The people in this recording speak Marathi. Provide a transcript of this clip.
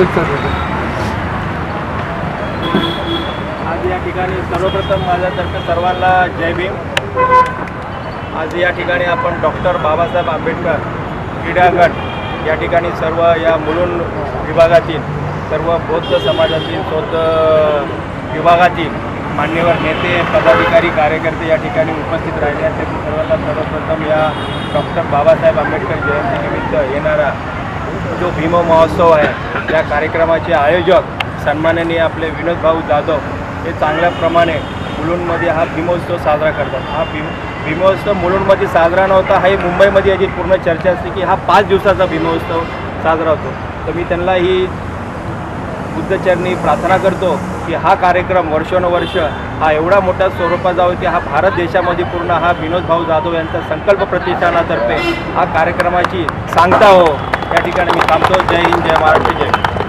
आज या ठिकाणी सर्वप्रथम माझ्यातर्फे सर्वांना जय भीम. आज या ठिकाणी आपण डॉक्टर बाबासाहेब आंबेडकर क्रीडांगण या ठिकाणी सर्व या मुलुंड विभागातील सर्व बौद्ध समाजातील बौद्ध विभागातील मान्यवर नेते पदाधिकारी कार्यकर्ते या ठिकाणी उपस्थित राहिले. आहेत सर्वांना सर्वप्रथम या डॉक्टर बाबासाहेब आंबेडकर जयंतीनिमित्त येणारा जो भीम महोत्सव आहे त्या कार्यक्रमाचे आयोजक सन्माननीय आपले विनोद भाऊ जाधव हे चांगल्या प्रमाणे मुलुंडमध्ये हा भीमोत्सव साजरा करतात. हा भीम भीमोत्सव मुलुंडमध्ये साजरा नव्हता हा मुंबईमध्ये याची पूर्ण चर्चा असते की हा पाच दिवसाचा भीमोत्सव साजरा होतो. तर मी त्यांना ही बुद्धचरणी प्रार्थना करतो की हा कार्यक्रम वर्षानुवर्ष हा एवढा मोठ्या स्वरूपात जावं की हा भारत देशामध्ये पूर्ण हा विनोद भाऊ जाधव यांचा संकल्प प्रतिष्ठानातर्फे हा कार्यक्रमाची सांगता हो. या ठिकाणी मी थांबतो. जय हिंद जय महाराष्ट्र जय